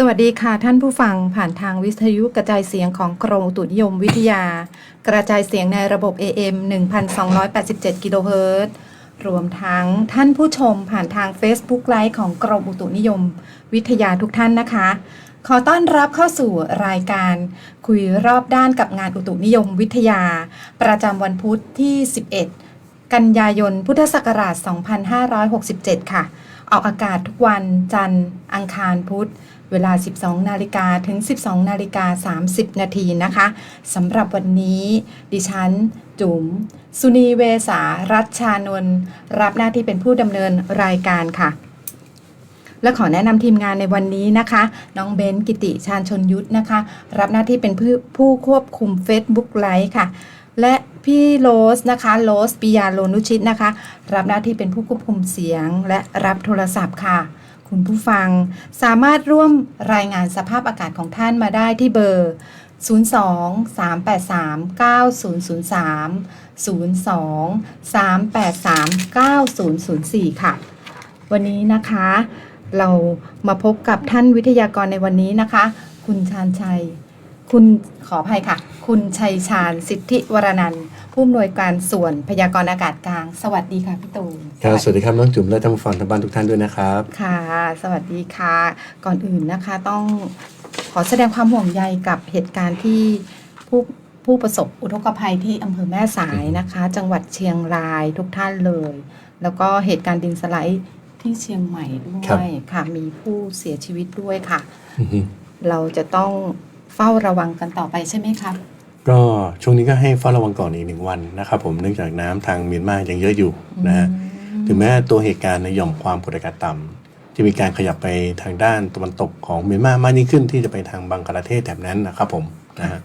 สวัสดีค่ะท่านผู้ฟังผ่านทางวิทยุกระจายเสียงของกรมอุตุนิยมวิทยา กระจายเสียงในระบบ AM 1287 กิโลเฮิรตซ์รวมทั้งท่านผู้ชมผ่านทาง Facebook ไลฟ์ของกรมอุตุนิยม วิทยาทุกท่านนะคะ ขอต้อนรับเข้าสู่รายการ คุยรอบด้านกับงานอุตุนิยมวิทยา ประจำวันพุธที่ 11 กันยายนพุทธศักราช 2567 ค่ะ ออกอากาศทุกวันจันทร์อังคารพุธ เวลา 12 นาฬิกาถึง 12 นาฬิกา 30 นาทีนะคะสำหรับวันนี้ ดิฉัน จุ๋ม สุนีเวสา รัชชานนท์รับหน้าที่เป็นผู้ดำเนินรายการค่ะและขอแนะนำทีมงานในวันนี้นะคะ น้องเบนกิติชาญชนยุทธนะคะ รับหน้าที่เป็นผู้ผู้ควบคุม Facebook ไลฟ์ค่ะ และพี่โรสนะคะโรสปิยาโลนุชิตนะคะ รับหน้าที่เป็นผู้ควบคุมเสียงและรับโทรศัพท์ค่ะ คุณผู้ฟัง สามารถร่วมรายงานสภาพอากาศของท่านมาได้ที่เบอร์ 02 383 9003 02 383 9004 ค่ะ วันนี้นะคะ เรามาพบกับท่านวิทยากรในวันนี้นะคะ คุณชาญชัย คุณขออภัยค่ะ คุณชัยชาญสิทธิวรนันท์ ผู้อำนวยการส่วนพยากรณ์อากาศกลาง สวัสดีค่ะพี่ตูนครับสวัสดีครับน้องจุ๋มและท่านผู้ฟังทางบ้านทุกท่านด้วยนะครับ ค่ะ สวัสดีค่ะ ก่อนอื่นนะคะต้องขอแสดงความห่วงใยกับเหตุการณ์ที่ผู้ผู้ประสบอุทกภัยที่อำเภอแม่สายนะคะ จังหวัดเชียงรายทุกท่านเลย แล้วก็เหตุการณ์ดินสไลด์ที่เชียงใหม่ด้วครับยค่ะ มีผู้เสียชีวิตด้วยค่ะ เราจะต้องเฝ้าระวังกันต่อไปใช่ไหมครับ ก็ช่วงนี้ก็ให้เฝ้าระวังก่อนอีกหนึ่งวันนะครับผมเนื่องจากน้ำทางเมียนมายังเยอะอยู่นะฮะถึงแม้ตัวเหตุการณ์ในหย่อมความกดอากาศต่ำจะมีการขยับไปทางด้านตะวันตกของเมียนมามากยิ่งขึ้นที่จะไปทางบังคลาเทศแถบนั้นนะครับผมนะฮะ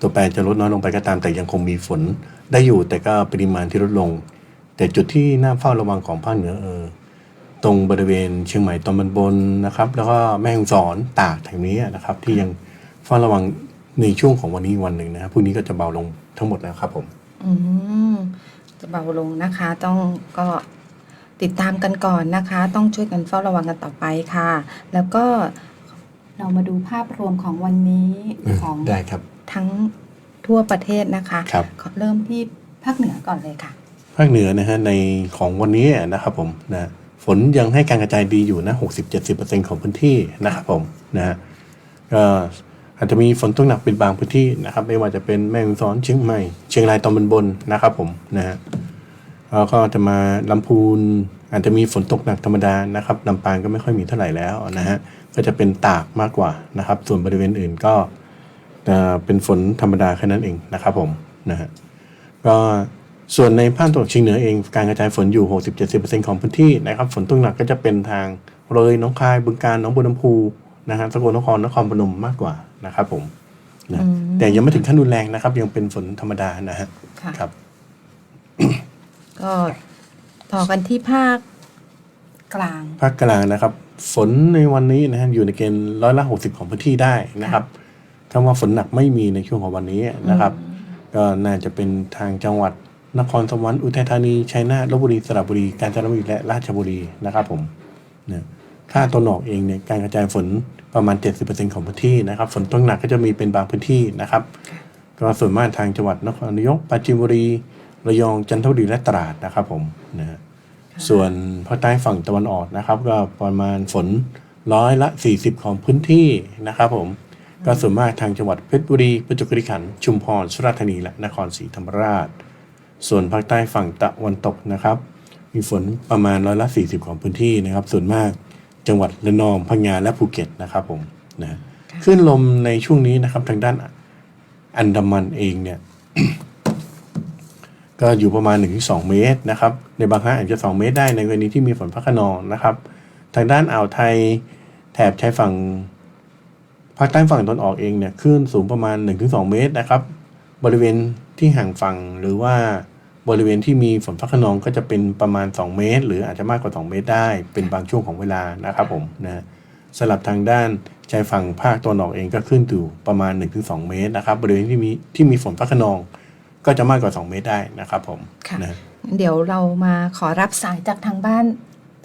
ตัวแปรจะลดน้อยลงไปก็ตามแต่ยังคงมีฝนได้อยู่แต่ก็ปริมาณที่ลดลง แต่จุดที่น่าเฝ้าระวังของภาคเหนือเออตรงบริเวณเชียงใหม่ตอนบนบนนะครับ แล้วก็แม่ฮ่องสอนตากแถวนี้นะครับ ที่ยังเฝ้าระวัง ในช่วงของวันนี้วันหนึ่งนะครับพรุ่งนี้ก็จะเบาลงทั้งหมดแล้วครับผม อืมจะเบาลงนะคะ ต้องก็ติดตามกันก่อนนะคะ ต้องช่วยกันเฝ้าระวังกันต่อไปค่ะ แล้วก็เรามาดูภาพรวมของวันนี้ของได้ครับ ทั้งทั่วประเทศนะคะครับ ขอเริ่มที่ภาคเหนือก่อนเลยค่ะ ภาคเหนือนะฮะในของวันนี้นะครับผมนะฝนยังให้การกระจายดีอยู่นะ 60-70%ของพื้นที่นะครับผมนะฮะก็ อาจจะมีฝนตกหนักเป็นบางพื้นที่นะครับ ไม่ว่าจะเป็นแม่ฮ่องสอนเชียงใหม่ เชียงรายตอนบนบนนะครับผมนะฮะแล้วก็จะมาลำพูนอาจจะมีฝนตกหนักธรรมดานะครับลำปางก็ไม่ค่อยมีเท่าไหร่แล้วนะฮะก็จะเป็นตากมากกว่านะครับ ส่วนบริเวณอื่นก็เอ่อเป็นฝนธรรมดาแค่นั้นเองนะครับผมนะฮะก็ส่วนในภาคตะวันออกเฉียงเหนือเองการกระจายฝนอยู่ 60-70%ของพื้นที่นะครับฝนตกหนักก็จะเป็นทางเลยน้องคายบึงกาฬหน้องบัวลำพูนะฮะสกลนครนครพนมมากกว่า นะครับผมนะอืมแต่ยังไม่ถึงขั้นรุนแรงนะครับ ยังเป็นฝนธรรมดานะฮะค่ะครับ ก็ต่อกันที่ภาคกลาง ภาคกลางนะครับ ฝนในวันนี้นะฮะอยู่ในเกณฑ์ร้อยละ60ของพื้นที่ได้นะครับคำว่าฝนหนักไม่มีในช่วงของวันนี้นะครับ ก็น่าจะเป็นทางจังหวัดนครสวรรค์อุทัยธานีชัยนาทลบบุรีสระบุรี กาญจนบุรีและราชบุรีนะครับ ผมเนี่ยถ้าตัวหนออกเองเนี่ยการกระจายฝน ประมาณ 70%ของพื้นที่นะครับ ฝนตกหนักก็จะมีเป็นบางพื้นที่นะครับ ก็ส่วนมากทางจังหวัดนครนายกปราจีนบุรีระยองจันทบุรีและตราดนะครับผมนะฮะส่วนภาคใต้ฝั่งตะวันออกนะครับ ก็ประมาณฝนร้อยละ 40 ของพื้นที่นะครับผมก็ส่วนมากทางจังหวัดเพชรบุรีประจวบคีรีขันธ์ชุมพรสุราษฎร์ธานีและนครศรีธรรมราช ส่วนภาคใต้ฝั่งตะวันตกนะครับ มีฝนประมาณร้อยละ 40 ของพื้นที่นะครับ ส่วนมาก จังหวัดระนองพังงาและภูเก็ตนะครับผมนะฮะคลื่นลมในช่วงนี้นะครับทางด้านอันดามันเองเนี่ย ก็อยู่ประมาณ 1-2 เมตรนะครับ ในบางครั้งอาจจะ 2 เมตรได้ในกรณีที่มีฝนฟ้าขนองนะครับ ทางด้านอ่าวไทยแถบชายฝั่งภาคใต้ฝั่งตะวันออกเองเนี่ยคลื่นสูงประมาณ 1-2 เมตรนะครับ บริเวณที่ห่างฝั่งหรือว่า บริเวณที่มีฝนฟ้าขนองก็จะเป็นประมาณ 2 เมตร หรืออาจจะมากกว่า 2 เมตรได้ เป็นบางช่วงของเวลานะครับผมนะสลับทางด้านชายฝั่งภาคตะวันออกเองก็ขึ้นอยู่ประมาณ 1-2 เมตรนะครับบริเวณที่มีที่มีฝนฟ้าขนอง ก็จะมากกว่า 2 เมตรได้นะครับผมค่ะนะเดี๋ยวเรามาขอรับสายจากทางบ้าน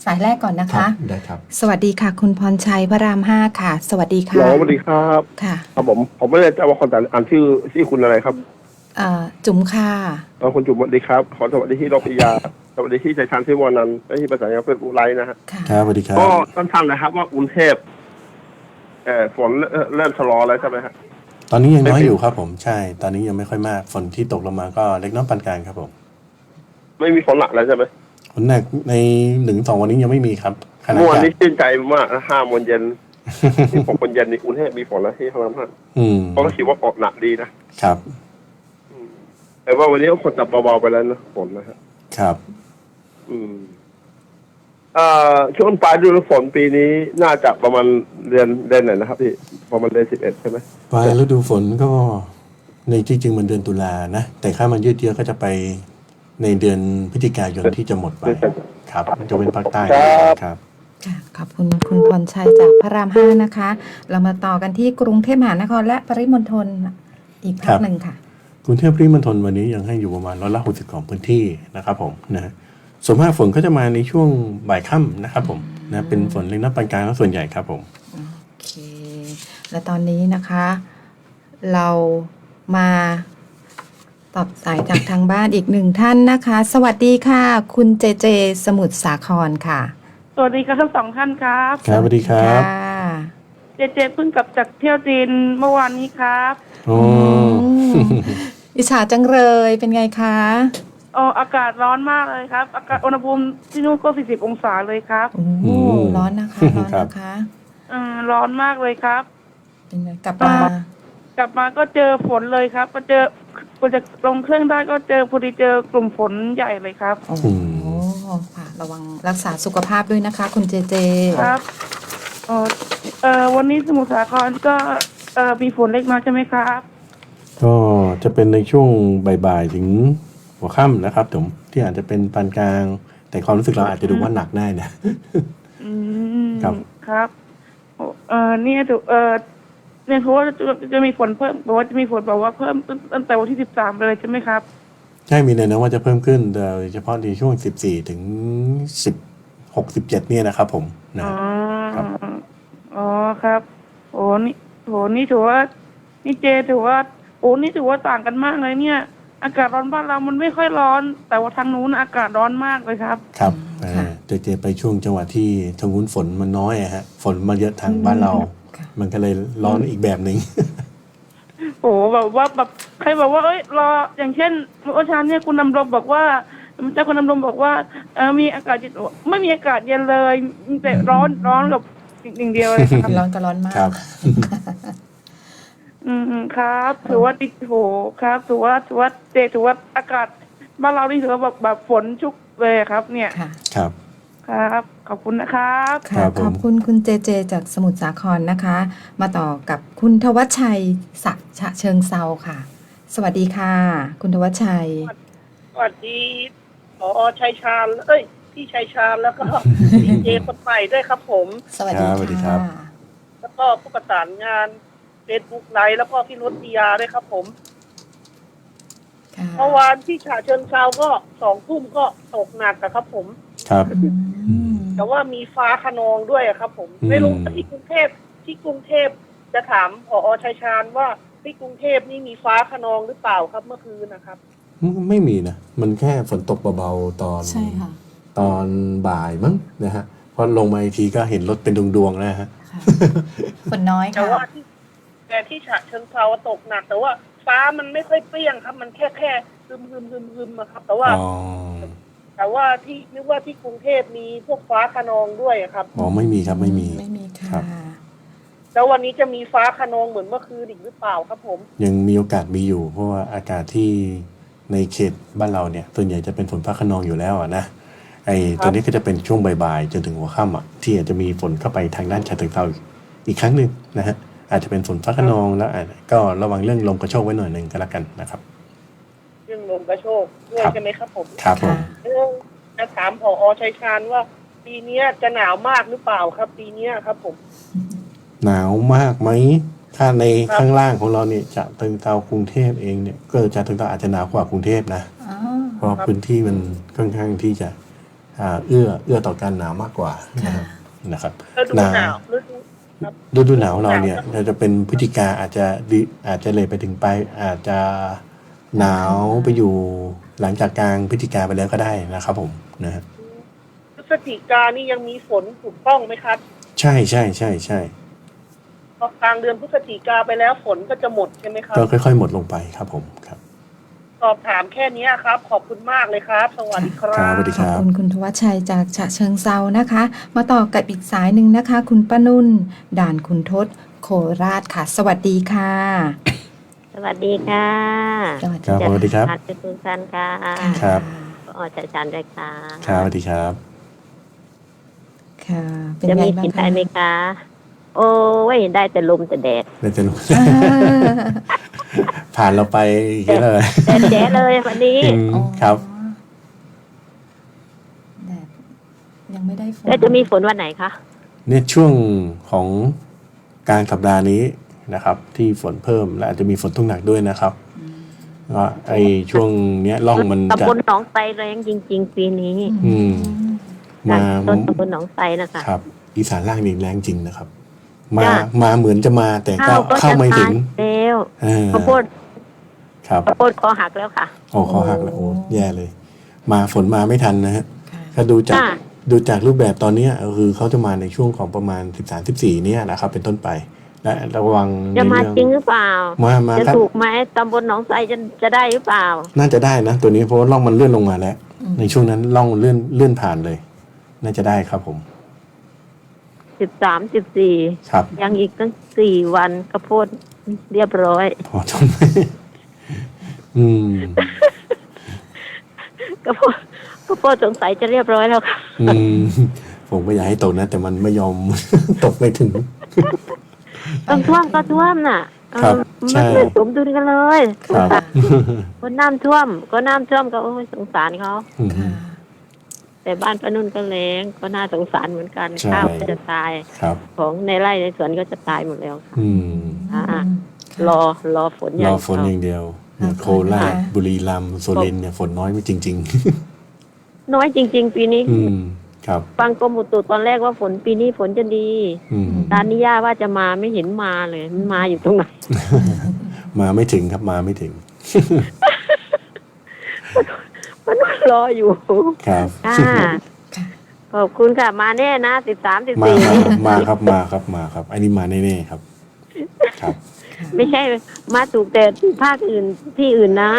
สายแรกก่อนนะครัคะบได้ครับ สวัสดีค่ะ คุณพรชัยพระรามห้าค่ะ สวัสดีหค่ะรอสวัสดีครับ ค่ะครับผมผมไม่แน่ใจว่าคนแต่อ่านชื่อชื่อคุณอะไรครับเอ่อจุ๋มค่ะ เออคุณจุ๋มสวัสดีครับ ขอสวัสดีที่รปิยา สวัสดีที่ใจชานที่วานันท์และที่ภาษาอังกฤษเป็นอุไรนะฮะ ค่ะ ครับสวัสดีครับ ก็สั้นๆนะครับว่ากรุงเทพเอ่อฝนเอ่อเริ่มชะลอแล้วใช่ไหมฮะ ตอนนี้ยังน้อยไม่เป็นอยู่ครับผมใช่ ตอนนี้ยังไม่ค่อยมากฝนที่ตกลงมาก็เล็กน้อยปานกลางครับผมไม่มีฝนหนักแล้วใช่ไหมฝนหนักในหนึ่งสองวันนี้ยังไม่มีครับขนาดเมื่อวานจะนี้ชื่นใจมากนะห้าโมงเย็นที่ผมคนเย็นในกรุงเทพมีฝนแล้วที่พลังพันอืมเพราะก็คิดว่าออกหนักดีนะครับ แต่ว่าวันนี้ก็คนจับเบาๆไปแล้วนะฝนนะฮะครับ อืมเอ่อช่วงปลายฤดูฝนปีนี้น่าจะประมาณเดือนเดือนไหนนะครับพี่ประมาณเดือนสิบเอ็ดใช่ไหมปลายฤดูฝนก็ในที่จริงมันเดือนตุลานะ แต่ถ้ามันยืดเยื้อก็จะไปในเดือนพฤศจิกายนที่จะหมดไป ครับมันจะเป็นภาคใต้ครับค่ะขอบคุณคุณพรชัยจากพระรามห้านะคะ เรามาต่อกันที่กรุงเทพมหานครและปริมณฑลอีกครัภาคบหนึ่งค่ะ กรุงเทพปริมณฑลวันนี้ยังให้อยู่ประมาณร้อยละหกสิบของพื้นที่นะครับผมนะส่วนมากฝนก็จะมาในช่วงบ่ายค่ำนะครับผมนะเป็นฝนเล็กน้อยปานกลางแล้วส่วนใหญ่ครับผมโอเค และตอนนี้นะคะ เรามาตอบสายจากทางบ้านอีกหนึ่งท่านนะคะ สวัสดีค่ะ คุณเจเจ สมุทรสาครค่ะ สวัสดีครับทั้งสองท่านครับครับสวัสดีครับค่ะเจเจเพิ่งกลับจากเที่ยวจีนเมื่อวานนี้ครับโอ้ อืมอิจฉาจังเลยเป็นไงคะ อ๋ออากาศร้อนมากเลยครับ อากาศอุณหภูมิที่นู่นก็ 40 องศาเลยครับโอ้โหร้อนนะคะ ร้อนนะคะเออร้อนมากเลยครับ เป็นไงกลับมา กลับมาก็เจอฝนเลยครับก็เจอก็จะลงเครื่องได้ก็เจอพอดีเจอกลุ่มฝนใหญ่เลยครับโอ้โหค่ะ ระวังรักษาสุขภาพด้วยนะคะ คุณเจเจครับเออเออวันนี้สมุทรสาครก็เออมีฝนเล็กน้อยใช่ไหมครับ ก็จะเป็นในช่วงบ่ายๆ ถึงหัวค่ำนะครับผมที่อาจจะเป็นปานกลาง แต่ความรู้สึกเราอาจจะดูว่าหนักได้นะ อืมครับ ครับโอ้เออเนี่ยถูกเออเนี่ยเพราะว่าจะจะมีฝนเพิ่มบอกว่าจะมีฝนบอกว่าเพิ่มตั้งตั้งแต่วันที่สิบสามเลยใช่ไหมครับ ใช่มีแนวโน้มว่าจะเพิ่มขึ้นโดยเฉพาะในช่วง 14 ถึง16 17 เนี่ยนะครับผมนะ อ๋อ ครับ อ๋อครับโอ้นี่โหนี่ถือว่า นี่เจถือว่า โอ้นี่ถือว่าต่างกันมากเลยเนี่ย อากาศร้อนบ้านเรามันไม่ค่อยร้อน แต่ว่าทางนู้นอากาศร้อนมากเลยครับ ครับค่ะ เจะเจไปช่วงจังหวะที่ทางนู้นฝนมันน้อยอะฮะ ฝนมาเยอะทางบ้านเรา ค่ะ มันก็เลยร้อนอีกแบบหนึ่ง โอ้แบบว่าแบบใครบอกว่าเอ้ยรออย่างเช่นเมื่อเช้าเนี่ยคุณดำรงบอกว่าเจ้าคุณดำรงบอกว่าเออมีอากาศเย็นไม่มีอากาศเย็นเลยมีแต่ร้อนร้อนกับสิ่งเดียวเลยครับ ร้อนก็ร้อนมาก ครับ อืมครับ ถือว่าดิโหครับ ถือว่าถือว่าเจถือว่าอากาศบ้านเรานี่ถือว่าแบบแบบฝนชุกเลยครับ เนี่ยค่ะ ครับ ครับ ขอบคุณนะครับค่ะครับผม ขอบคุณคุณเจเจ จากสมุทรสาครนะคะ มาต่อกับคุณทวัชชัยศักดิ์ฉะเชิงเซาค่ะ สวัสดีค่ะ คุณทวัชชัย สวัสดีพอชัยชาญเอ้ย พี่ชัยชาญแล้วก็ ดีเจคนใหม่ด้วยครับผม สวัสดีครับสวัสดีครัค่ะบ แล้วก็ผู้ประสานงาน เฟซบุ๊กไลฟ์แล้วก็พี่นุชพิยาด้วยครับ ผมค่ะเมื่อวานที่ฉะเชิงเซาก็สองทุ่มก็ตกหนักอะครับ ผม ครับ อืมแต่ว่ามีฟ้าขนองด้วยอะครับ ผมอืม ไม่รู้ที่กรุงเทพที่กรุงเทพจะถามพอชัยชาญว่าที่กรุงเทพนี่มีฟ้าขนองหรือเปล่าครับเมื่อคืนนะครับไม่มีนะ มันแค่ฝนตกเบาๆตอนใช่ค่ะตอนบ่ายมั้งนะฮะพอลงมาอีกทีก็เห็นรถเป็นดวงๆแล้วฮะ ค่ะฝนน้อยแต่ค่ะว่าที่ แต่ที่ฉะเชิงเซาตกหนัก แต่ว่าฟ้ามันไม่ค่อยเปรี้ยงครับ มันแค่แค่ฮึมฮึมฮึมฮึมอะครับ แต่ว่า อ๋อแต่ว่าที่นึกว่าที่กรุงเทพมีพวกฟ้าขนองด้วยอะครับ อ๋อไม่มีครับไม่มี ไม่มีครัค่ะ บ แล้ววันนี้จะมีฟ้าขนองเหมือนเมื่อคืนอีกหรือเปล่าครับผม ยังมีโอกาสมีอยู่ เพราะว่าอากาศที่ในเขตบ้านเราเนี่ยส่วนใหญ่จะเป็นฝนฟ้าขนองอยู่แล้วอะนะไอ้ตัวนี้ก็จะเป็นช่วงบ่ายๆจนถึงหัวค่ำอะที่อาจจะมีฝนเข้าไปทางด้านชายตึกเซาอีกครั้งหนึ่งนะฮะ อาจจะเป็นฝนฟ้าขนองแล้วอาจก็ระวังเรื่องลมกระโชกไว้หน่อยหนึ่งก็แล้วกันนะครับ เรื่องลมกระโชกด้วยครับใช่ไหมครับผมครับผมเรื่องจะถามผอชัยชาญว่า ปีเนี้ยจะหนาวมากหรือเปล่าครับ ปีเนี้ยครับผม หนาวมากไหมถถ้าในข้างล่างของเราเนี่ยจะตึงเตากรุงเทพเองเนี่ยก็จะตึงเตาอาจจะหนาวกว่ากรุงเทพนะอ๋อเพราะพื้นที่มันค่อนข้างที่จะอ่าเอื้อเอื้อต่อการหนาวมากกว่านะครับนะครับฤดูหนาวฤดูครับ ฤดูหนาวของเราเนี่ยเราจะเป็นพฤศจิกาอาจจะดีอาจจะเลยไปถึงไปลายอาจจะหนาวไปอยู่หลังจากกลางพฤศจิกาไปแล้วก็ได้นะครับ ผมนะฮะพฤศจิกานี่ยังมีฝนถูกต้องไหมครับ ใช่ใช่ใช่ใช่พอกลางเดือนพฤศจิกาไปแล้วฝนก็จะหมดใช่ไหมครับก็ค่อย ๆ หมดลงไปครับ ผมครับ สอบถามแค่เนี้ยครับ ขอบคุณมากเลยครับ สวัสดีครัครับบ สวัสดีขอบคุณคุณทวัชชัยจากฉะเชิงเซานะคะ มาต่อกับอีกสายหนึ่งนะคะ คุณป้านุ่น ด่านคุณทศโคราชค่ะ สวัสดีค่ะสวัสดีค่ะสวัสดีครับค่ะสวัสดีครับอาเป็นคุณสันค่ะครับออจัดจันด้วยค่ะครับสวัสดีครับ ค่ะ เป็นจะไงมีบ้างกินคะได้ไหมคะ โอ้ยได้แต่ลมแต่แดดได้จะรู้อ่าผ่านเราไปเยอะเลยแดดแจ๋เลยวันนี้อืมครับ แดดยังไม่ได้ฝนแล้วจะมีฝนวันไหนคะเนี่ยช่วงของกลางสัปดาห์นี้นะครับ ที่ฝนเพิ่มและอาจจะมีฝนตกหนักด้วยนะครับก็ไอช่วงเนี้ยร่องมันจะ ตำบลหนองไทรแรงจริง ๆ ปีนี้อืม มาต้นตำบลหนองไทรนะคะ ครับอีสานล่างนี่แรงจริงนะครับ มาจ้ะ มาเหมือนจะมาแต่ก็ข้าวก็เข้าจะไม่ถึตายงแล้วเออข้าวโพดครับข้าวโพดคอหักแล้วค่ะ โอ้คอหักแล้วโอ้แย่เลย มาฝนมาไม่ทันนะฮะค่ะถ้าดูจากค่ะ ดูจากรูปแบบตอนเนี้ยก็คือเขาจะมาในช่วงของประมาณ 13 14เนี่ยนะครับ เป็นต้นไป และระวังในจะมาเรื่องจริงหรือเปล่า มามาจะครับ ถูกไหมตำบลหนองไทรจะจะได้หรือเปล่า น่าจะได้นะตัวนี้เพราะว่าร่องมันเลื่อนลงมาแล้ว อืม ในช่วงนั้นร่องเลื่อนเลื่อนผ่านเลย น่าจะได้ครับผม สิบสามสิบสี่ครับยังอีกตั้งสี่วันข้าวโพดเรียบร้อยพอทนอืมข้าวโพดข้าวโพดสงสัยจะเรียบร้อยแล้วค่ะอืมผมก็อยากให้ตกนะ แต่มันไม่ยอมตกไม่ถึงต้องท่วมก็ท่วมน่ะเออครับใช่มันไม่สมดุลกันเลยครับก็น้ำท่วม ก็น้ำท่วมก็โอ้ยสงสารเขาอืมค่ะ แต่บ้านป้านุ่นก็แรงก็น่าสงสารเหมือนกันใช่ ข้าวก็จะตาย ครับ ของในไร่ในสวนก็จะตายหมดแล้ว อืมอ่าค่ะรอรอฝนอรย่างอฝนอย่างเดียวเนี่ยโคราชบุรีรัมย์โซลินทร์เนี่ยฝนน้อยไม่จริง น้อยจริง ๆ ปีนี้ ๆ อืมครับ ฟังกรมอุตุตอนแรกว่าฝนปีนี้ฝนจะดีอืมตานนิย่าว่าจะมาไม่เห็นมาเลย มันมาอยู่ตรงไหน มาไม่ถึงครับมาไม่ถึง มันรออยู่ครับอ่าค่ะขอบคุณค่ะ มาแน่นะสิบสามสิบมาสี่ครับมาครับมาครับมาครับ อันนี้มาแน่ๆครับ ครับ ไม่ใช่ มาถูกแต่ภาคอื่นที่อื่นนะ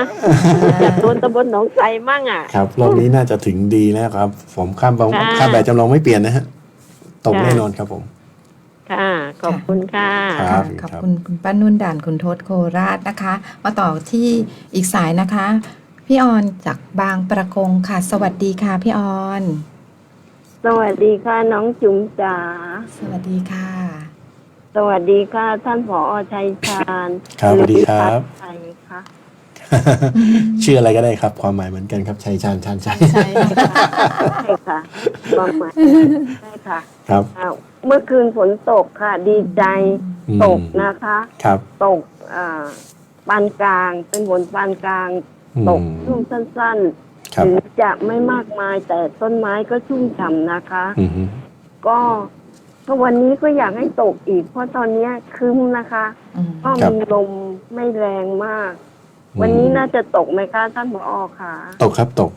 จากโซนตำบลหนองไทรมั่งอะ ครับรอบนี้น่าจะถึงดีแล้วครับ ผมข้ามบางค่ะ ข้ามแบบจำลองไม่เปลี่ยนนะฮะตกค่ะแน่นอนครับผม ค่ะ ขอบคุณค่ะ ครัค่ะบ ขอบคุณคุณป้านุ่นด่านคุณทศโคราชนะคะ มาต่อที่อีกสายนะคะ พี่ออนจากบางประกงค่ะ สวัสดีค่ะพี่ออน สวัสดีค่ะน้องจุ๋มจ๋า สวัสดีค่ะ สวัสดีค่ะ ท่านผอชัยชาญครับสวัสดีครับไทยค่ะ ชื่ออะไรก็ได้ครับ ความหมายเหมือนกันครับชัยชาญชาญชัยใช่ใช่ค่ะประมาณใช่ค่ะครับอ้าวเมื่อคืนฝนตกค่ะ ดีใจอืมตกนะคะ ครับ ตกอ่าปานกลาง เป็นฝนปานกลางอืม ตกช่วงสั้นๆครับถึงจะไม่มากมายแต่ต้นไม้ก็ชุ่มฉ่ำนะคะอือฮึก็ก็วันนี้ก็อยากให้ตกอีก เพราะตอนเนี้ยครึ้มนะคะอืมก็มีลมไม่แรงมาก วันนี้น่าจะตกไหมคะท่านผอค่ะตกครับตก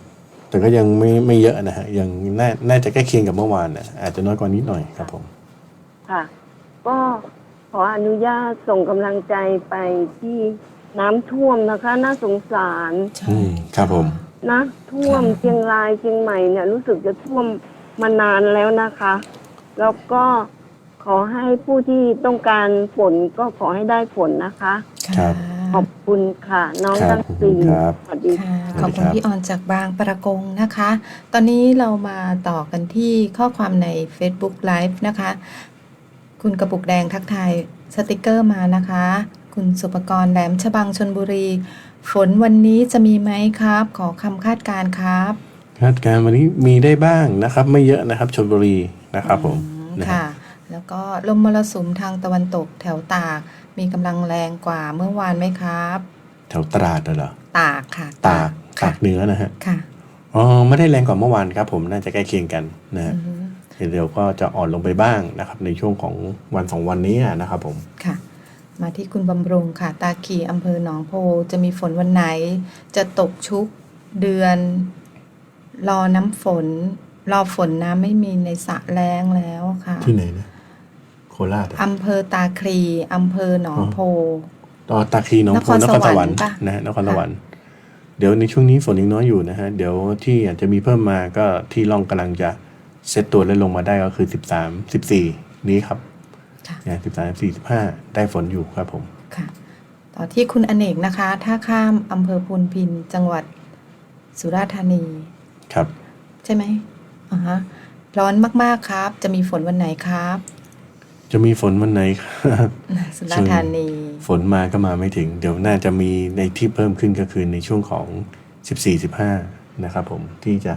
แต่ก็ยังไม่ไม่เยอะนะฮะยังน่าน่าจะใกล้เคียงกับเมื่อวานนะอาจจะน้อยกว่านิดหน่อยครับผม ค่ะ ก็ขออนุญาตส่งกำลังใจไปที่ น้ำท่วมนะคะ น่าสงสารใช่อืมครับผม นะท่วมเชียงรายเชียงใหม่เนี่ยรู้สึกจะท่วมมานานแล้วนะคะ แล้วก็ขอให้ผู้ที่ต้องการฝนก็ขอให้ได้ฝนนะคะ ครับขอบคุณค่ะ น้องครับทั้งสี่ครับ สวัสดีค่ะสขวัอบสดีคุณครับพี่ออนจากบางประกงนะคะ ตอนนี้เรามาต่อกันที่ข้อความใน Facebook Live นะคะ คุณกระปุกแดงทักทายสติกเกอร์มานะคะ คุณสุปกรณ์แหลมฉบังชนบุรี ฝนวันนี้จะมีไหมครับ ขอคำคาดการณ์ครับคาดการณ์วันนี้มีได้บ้างนะครับ ไม่เยอะนะครับชลบุรีนะครับผมอืมนะฮะค่ะ แล้วก็ลมมรสุมทางตะวันตกแถวตาก มีกำลังแรงกว่าเมื่อวานไหมครับ แถวตราดน่ะเหรอตากค่ะ ตากค่ะตากเหนือนะฮะค่ะอ๋อไม่ได้แรงกว่าเมื่อวานครับผมน่าจะใกล้เคียงกันนะฮะอือฮึเดี๋ยวก็จะอ่อนลงไปบ้างนะครับ ในช่วงของวันสองวันนี้นะครับผมค่ะ มาที่คุณบำรุงค่ะ ตาขีอำเภอหนองโพ จะมีฝนวันไหน จะตกชุกเดือน รอน้ำฝน รอฝนน้ำไม่มีในสระแล้งแล้วค่ะ ที่ไหนนะโคราชอะอำเภอตาคลีอำเภอหนองโพตอตาคีหน้องโพนนคครรสสววรรรรค์ค์ปะนะฮะนครสวรรค์เดี๋ยวในช่วงนี้ฝนยังน้อยอยู่นะฮะ เดี๋ยวที่อาจจะมีเพิ่มมาก็ที่ล่องกำลังจะเซตตัวและลงมาได้ก็คือสิบสามสิบสี่นี้ครับ ค่ะเนี่ยสิบสามสี่สิบห้าได้ฝนอยู่ครับผมค่ะต่อที่คุณอเนกนะคะ ถ้าข้ามอำเภอพูนพินจังหวัดสุราษฎร์ธานีครับ ใช่ไหมอ่าฮะร้อนมากๆครับ จะมีฝนวันไหนครับ จะมีฝนวันไหนครับสุราษฎร์ธานีฝนมาก็มาไม่ถึง เดี๋ยวน่าจะมีในที่เพิ่มขึ้นก็คือในช่วงของ 14-15 นะครับผมที่จะ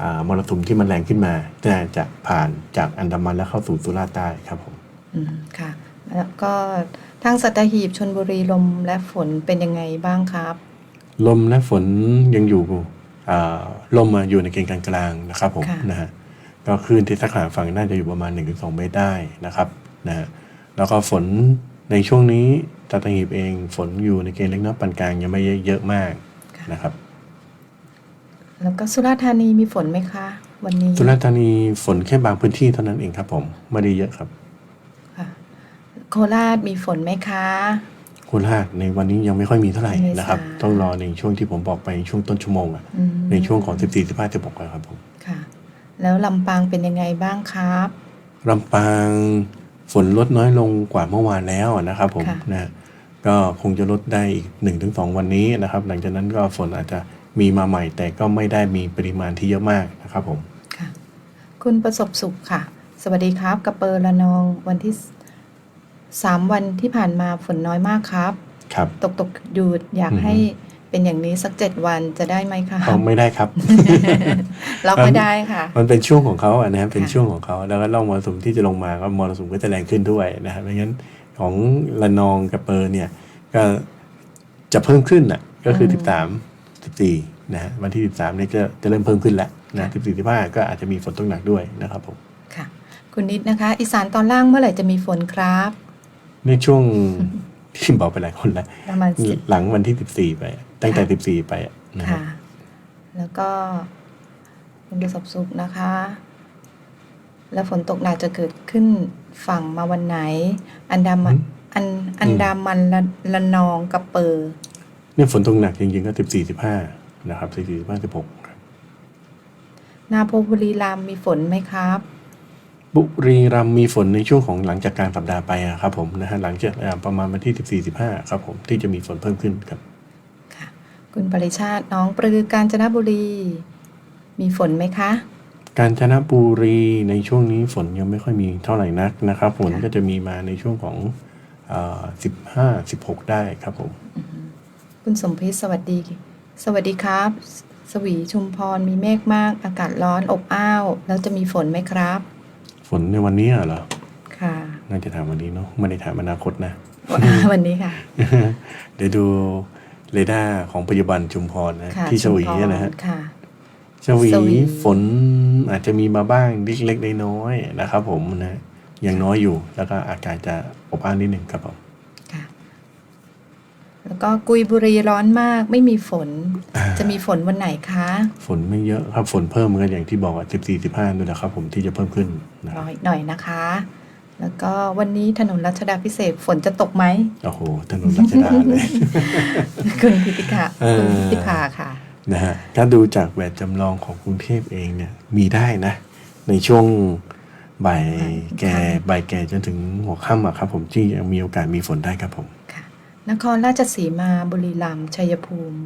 อ่ามรสุมที่มันแรงขึ้นมาน่าจะผ่านจากอันดามันแล้วเข้าสู่สุราษฎร์ใต้ครับผม อืมค่ะ แล้วก็ทางสัตหีบชนบุรีลมและฝนเป็นยังไงบ้างครับ ลมและฝนยังอยู่อ่าลมมาอยู่ในเกณฑ์กลางๆนะครับผมค่ะ นะฮะก็คลื่นที่สักหาฝั่งน่าจะอยู่ประมาณ 1-2 เมตรได้นะครับนะฮะแล้วก็ฝนในช่วงนี้ตาตหีบเองฝนอยู่ในเกณฑ์เล็กน้อยปานกลางยังไม่เยอะมากนะครับ แล้วก็สุราษฎร์ธานีมีฝนไหมคะ วันนี้ สุราษฎร์ธานีฝนแค่บางพื้นที่เท่านั้นเองครับผมไม่ได้เยอะครับค่ะ โคราชมีฝนไหมคะ โคราชในวันนี้ยังไม่ค่อยมีเท่าไหร่เมษานะครับ ต้องรอในช่วงที่ผมบอกไปช่วงต้นชั่วโมงอะอืมในช่วงของ 14 15 16ครับผมค่ะ แล้วลำปางเป็นยังไงบ้างครับลำปางฝนลดน้อยลงกว่าเมื่อวานแล้วนะครับผมค่ะนะก็คงจะลดได้อีก 1-2 วันนี้นะครับ หลังจากนั้นก็ฝนอาจจะมีมาใหม่ แต่ก็ไม่ได้มีปริมาณที่เยอะมากนะครับผม ค่ะ คุณประสบสุขค่ะ สวัสดีครับกระเปอร์ละนองวันที่ สสามวันที่ผ่านมาฝนน้อยมากครับ ครับ ตกตกหยุดอยากอือฮึให้เป็นอย่างนี้สักเจ็ดวันจะได้ไหมคะเขาไม่ได้ครับล็อกไม่ได้ค่ะ มันเป็นช่วงของเขาอะนะครับเป็นค่ะช่วงของเขาแล้วก็ล่องมรสุมที่จะลงมาก็มรสุมก็จะแรงขึ้นด้วยนะครับไม่งั้นของละนองกับเปอร์เนี่ยก็จะเพิ่มขึ้นอะก็คือ 13 14นะฮะวันที่ 13เนี่ยจะจะเริ่มเพิ่มขึ้นแล้วนะ14 15ก็อาจจะมีฝนตกหนักด้วยนะครับผมค่ะ คุณนิดนะคะ อีสานตอนล่างเมื่อไหร่จะมีฝนครับ ในช่วงที่บอกไปหลายคนแล้วประมาณสิบหลังวันที่14ไปอะตั้งแต่14ไปอะนะครัค่ะบแล้วก็คุณประสบสุขนะคะ แล้วฝนตกหนักจะเกิดขึ้นฝั่งมาวันไหน อันดามันอืมอันอันดามันละละนองกับเปอร์เนี่ยฝนตกหนักจริงๆก็14 15นะครับ14 15 16ครับนาโพบุรีรัมย์มีฝนไหมครับ บุรีรัมย์มีฝนในช่วงของหลังจากกลารสัปดาห์ไปอะครับผมนะฮะหลังจากอ่าประมาณวันที่ 14 15 ครับผมที่จะมีฝนเพิ่มขึ้นครับค่ะคุณปริชาติน้องปรือกาญจนบุรี มีฝนไหมคะ กาญจนบุรีในช่วงนี้ฝนยังไม่ค่อยมีเท่าไหร่นักนะครับฝนค่ะก็จะมีมาในช่วงของสิบห้าสิบหกได้ครับผม คุณสมพิษสวัสดี สวัสดีครับ สวีชุมพรมีเมฆมากอากาศร้อนอบอ้าว แล้วจะมีฝนไหมครับ ฝนในวันนี้เหรอ ค่ะ น่าจะถามวันนี้เนาะไม่ได้ถามอนาคตนะ วันนี้ค่ะ เดี๋ยวดูเรดาร์ของปัจจุบันชุมพรนะค่ะที่ชวีชุมพรนะฮะค่ะชวีชวีฝนอาจจะมีมาบ้างเล็กๆน้อยๆนะครับผมนะยังน้อยอยู่แล้วก็อากาศจะอบอ้าวนิดหนึ่งครับผมค่ะ แล้วก็กุยบุรีร้อนมากไม่มีฝน จะมีฝนวันไหนคะ ฝนไม่เยอะครับฝนเพิ่มเหมือนกันอย่างที่บอกอะสิบสี่สิบห้านู่นแหละครับ ผมที่จะเพิ่มขึ้นนะครรับออีกหน่อยนะคะ แล้วก็วันนี้ถนนรัชดาพิเศษกฝนจะตกไหมโอ้โหถนนรัชดาเลยคุณพิติกาเออคุณพิติภาค่ะนะฮะถ้าดูจากแบบจำลองของกรุงเทพเองเนี่ยมีได้นะ ในช่วงบ่ายแก่บ่ายแก่จนถึงหัวค่ำอะครับ ผมที่ยังมีโอกาสมีฝนได้ครับผมค่ะ นครราชสีมาบุรีรัมย์ชัยภูมิ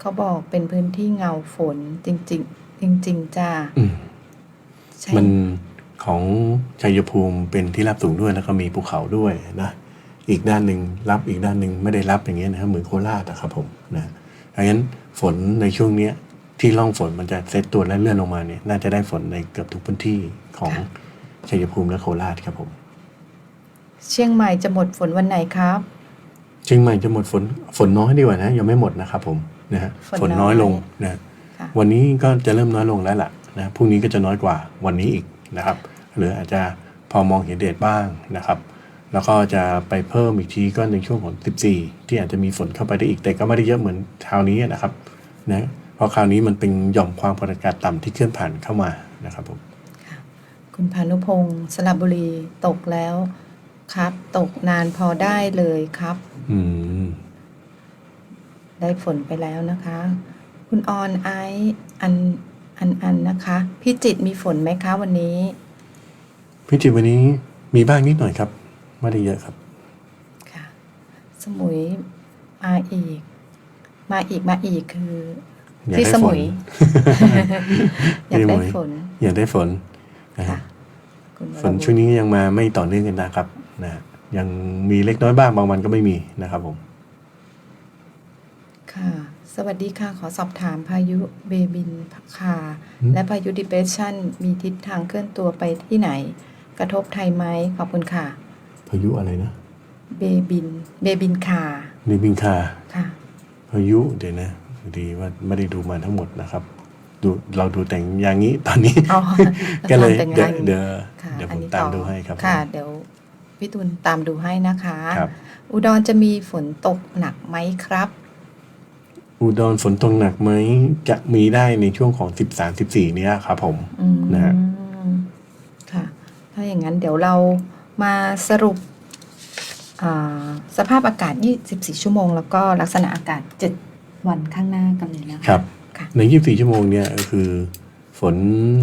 เขาบอกเป็นพื้นที่เงาฝนจริงๆจริงๆจ้าอืมใช่มันของชัยภูมิเป็นที่รับสูงด้วยแล้วก็มีภูเขาด้วยนะ อีกด้านหนึ่งรับอีกด้านหนึ่งไม่ได้รับอย่างเงี้ยนะครับเหมือนโคราชอะครับผมนะดังนั้นฝนในช่วงเนี้ยที่ร่องฝนมันจะเซตตัวและเลื่อนลงมาเนี่ย น่าจะได้ฝนในเกือบทุกพื้นที่ของชัยภูมิและโคราชครับผม เชียงใหม่จะหมดฝนวันไหนครับ เชียงใหม่จะหมดฝนฝนน้อยดีกว่านะยังไม่หมดนะครับผมนะฮะฝนฝนน้น้ออยยลงนะค่ะวันนี้ก็จะเริ่มน้อยลงแล้วล่ะนะพรุ่งนี้ก็จะน้อยกว่าวันนี้อีกนะครับ หรืออาจจะพอมองเห็นเดชบ้างนะครับ แล้วก็จะไปเพิ่มอีกทีก็ในช่วงของ 14 ที่อาจจะมีฝนเข้าไปได้อีกแต่ก็ไม่ได้เยอะเหมือนคราวนี้นะครับนะเพราะคราวนี้มันเป็นหย่อมความกดอากาศต่ำที่เคลื่อนผ่านเข้ามานะครับผมคุณพานุพงศ์สระบุรีตกแล้ว ครับ ตกนานพอได้เลยครับ อืม ได้ฝนไปแล้วนะคะ คุณออนไอซ์อันอันอันนะคะ พี่จิตรมีฝนไหมคะวันนี้ พี่จิตรวันนี้มีบ้างนิดหน่อยครับ ไม่ได้เยอะครับ ค่ะ สมุยมาอีก มาอีกมาอีกคืออยากที่ได้สฝมุน ย อยากพี่หได้มวยฝนอยากได้ฝนนะค่ะฮะคุณวรฝนวุฒิช่วงนี้ยังมาไม่ต่อเนื่องกันนะครับ นะฮะยังมีเล็กน้อยบ้างบางวันก็ไม่มีนะครับผม ค่ะ สวัสดีค่ะ ขอสอบถามพายุเบบินค่ะอืม และพายุดิเ e ชันมีทิศทางเคลื่อนตัวไปที่ไหน กระทบไทยไหมขอบคุณค่ะ พายุอะไรนะเบบิน เบบินค่ะนิบิงคา ค่ะ พายุเดี๋ยวนะพอดีว่าไม่ได้ดูมาทั้งหมดนะครับดูเราดูแต่งอย่างนี้ตอนนี้ อ๋อก็เลยตามแต่งเดี๋ยวงาน เดี๋ยวค่ะเดี๋ยวผอันมนี้ตามต่อดูให้ครับค่ะผมเดี๋ยว พี่ตุลตามดูให้นะคะ ครับ อุดรจะมีฝนตกหนักไหมครับ อุดรฝนตกหนักไหมจะมีได้ในช่วงของ 13 14 เนี้ยครับผม อืมนะฮะ ค่ะ ถ้าอย่างนั้นเดี๋ยวเรามาสรุปอ่าสภาพอากาศ 24 ชั่วโมง แล้วก็ลักษณะอากาศ 7 วันข้างหน้ากันเลยนะคะ ครับ ค่ะ ใน 24 ชั่วโมงเนี่ยก็คือ ฝน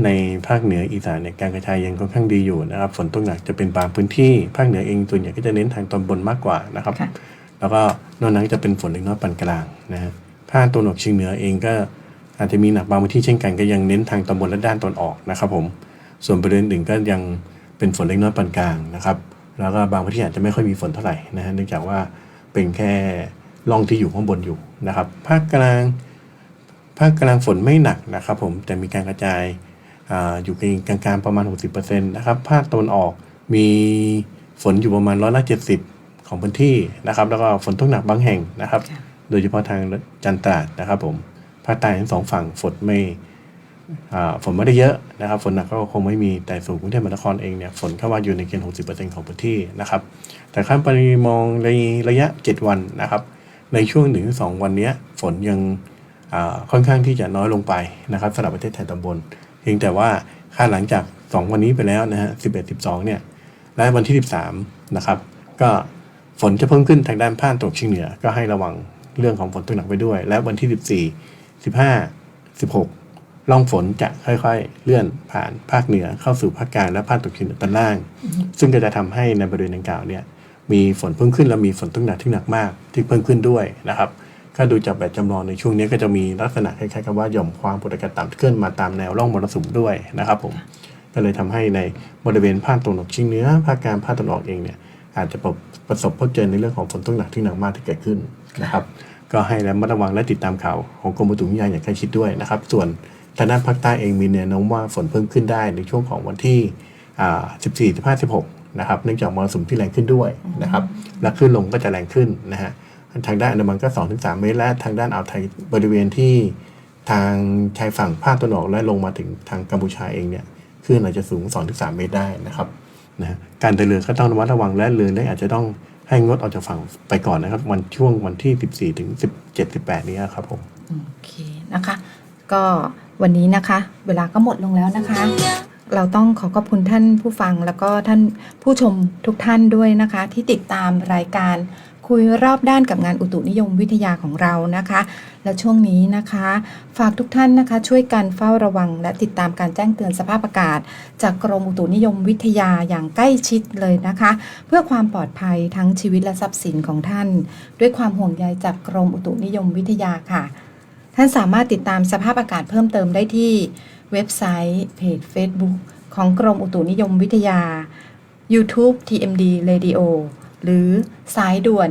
ในภาคเหนืออีสานเนี่ยการกระจายยังค่อนข้างดีอยู่นะครับ ฝนตกหนักจะเป็นบางพื้นที่ภาคเหนือเองส่วนใหญ่ก็จะเน้นทางตอนบนมากกว่านะครับค่ะแล้วก็นอกนั้นจะเป็นฝนเล็กน้อยปานกลางนะฮะภาคตะวันออกเฉียงเหนือเองก็อาจจะมีหนักบางพื้นที่เช่นกันก็ยังเน้นทางตอนบนและด้านตอนออกนะครับผมส่วนบริเวณอื่นก็ยังเป็นฝนเล็กน้อยปานกลางนะครับ แล้วก็บางพื้นที่อาจจะไม่ค่อยมีฝนเท่าไหร่นะฮะเนื่องจากว่าเป็นแค่ร่องที่อยู่ข้างบนอยู่นะครับ ภาคกลาง ภาคกลางฝนไม่หนักนะครับผมแต่มีการกระจายอาอยู่กลางๆประมาณ 60%นะครับภาคตะวันออกมีฝนอยู่ประมาณร้อยละ70ของพื้นที่นะครับ แล้วก็ฝนตกหนักบางแห่งนะครับค่ะโดยเฉพาะทางจันทร์ตราดนะครับผมภาคใต้ทั้งสองฝั่งฝนไม่อ่าฝนไม่ได้เยอะนะครับ ฝนหนักก็คงไม่มีแต่ส่วนกรุงเทพมหานครเองเนี่ยฝนเข้ามาอยู่ในเกณฑ์60%ของพื้นที่นะครับ แต่ขั้นปริมองในระยะ7วันนะครับ ในช่วงหนึ่งถึงสองวันเนี้ยฝนยังอ่า ค่อนข้างที่จะน้อยลงไปนะครับสำหรับประเทศไทยตอนบน เพียงแต่ว่าค่าหลังจาก 2 วันนี้ไปแล้วนะฮะ11 12 เนี่ย และวันที่ 13 นะครับ ก็ฝนจะเพิ่มขึ้นทางด้านภาคตะวันออกเฉียงเหนือ ก็ให้ระวังเรื่องของฝนตกหนักไปด้วย และวันที่ 14 15 16 ร่องฝนจะค่อยๆ เลื่อนผ่านภาคเหนือเข้าสู่ภาคกลางและภาคตะวันออกเฉียงเหนือตอนล่าง ซึ่งก็จะทำให้ในบริเวณดังกล่าวเนี่ยมีฝนเพิ่มขึ้นและมีฝนตกหนักที่หนักมากที่เพิ่มขึ้นด้วยนะครับ ถ้าดูจากแบบจำลองในช่วงนี้ก็จะมีลักษณะคล้ายๆกับว่าหย่อมความกดอากาศต่ำเคลื่อนมาตามแนวร่องมรสุมด้วยนะครับผมก็เลยทำให้ในบริเวณภาคตะวันออกเฉียงเหนือภาคกลางภาคตะวันออกเองเนี่ยอาจจะประประสบพบเจอในเรื่องของฝนตกหนักที่หนักมากที่เกิดขึ้นนะครับ ก็ให้ระมัดระวังและติดตามข่าวของกรมอุตุนิยมอย่างใกล้ชิดด้วยนะครับ ส่วนทางด้านภาคใต้เองมีแนวโน้มว่าฝนเพิ่มขึ้นได้ในช่วงของวันที่อ่า14 15 16 นะครับ เนื่องจากมรสุมที่แรงขึ้นด้วยนะครับ และคลื่นลมก็จะแรงขึ้นนะฮะ ทางด้านอันดามันก็ 2-3 เมตร และทางด้านอ่าวไทยบริเวณที่ทางชายฝั่งภาคตะวันออกและลงมาถึงทางกัมพูชาเองเนี่ยคลื่นอาจจะสูง 2-3 เมตรได้นะครับนะการเดินเรือก็ต้องระมัดระวังและเรือเล็กอาจจะต้องให้งดออกจากฝั่งไปก่อนนะครับ วันช่วงวันที่ 14 ถึง 17 18 นี้ครับผมโอเคนะคะ ก็วันนี้นะคะ เวลาก็หมดลงแล้วนะคะ เราต้องขอขอบคุณท่านผู้ฟังแล้วก็ท่านผู้ชมทุกท่านด้วยนะคะ ที่ติดตามรายการ คุยรอบด้านกับงานอุตุนิยมวิทยาของเรานะคะ และช่วงนี้นะคะ ฝากทุกท่านนะคะ ช่วยกันเฝ้าระวัง และติดตามการแจ้งเตือนสภาพอากาศ จากกรมอุตุนิยมวิทยาอย่างใกล้ชิดเลยนะคะ เพื่อความปลอดภัยทั้งชีวิตและทรัพย์สินของท่าน ด้วยความห่วงใยจากกรมอุตุนิยมวิทยาค่ะ ท่านสามารถติดตามสภาพอากาศเพิ่มเติมได้ที่ เว็บไซต์เพจ Facebook ของกรมอุตุนิยมวิทยา YouTube TMD Radio หรือสายด่วน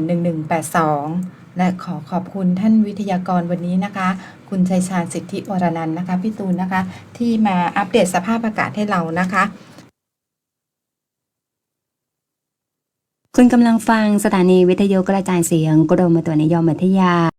1182 และขอขอบคุณท่านวิทยากรวันนี้นะคะ คุณชัยชาญสิทธิวรนันนะคะ พี่ตูนนะคะ ที่มาอัปเดตสภาพอากาศให้เรานะคะ คุณกำลังฟังสถานีวิทยุกระจายเสียงกรมอุตุนิยมวิทยา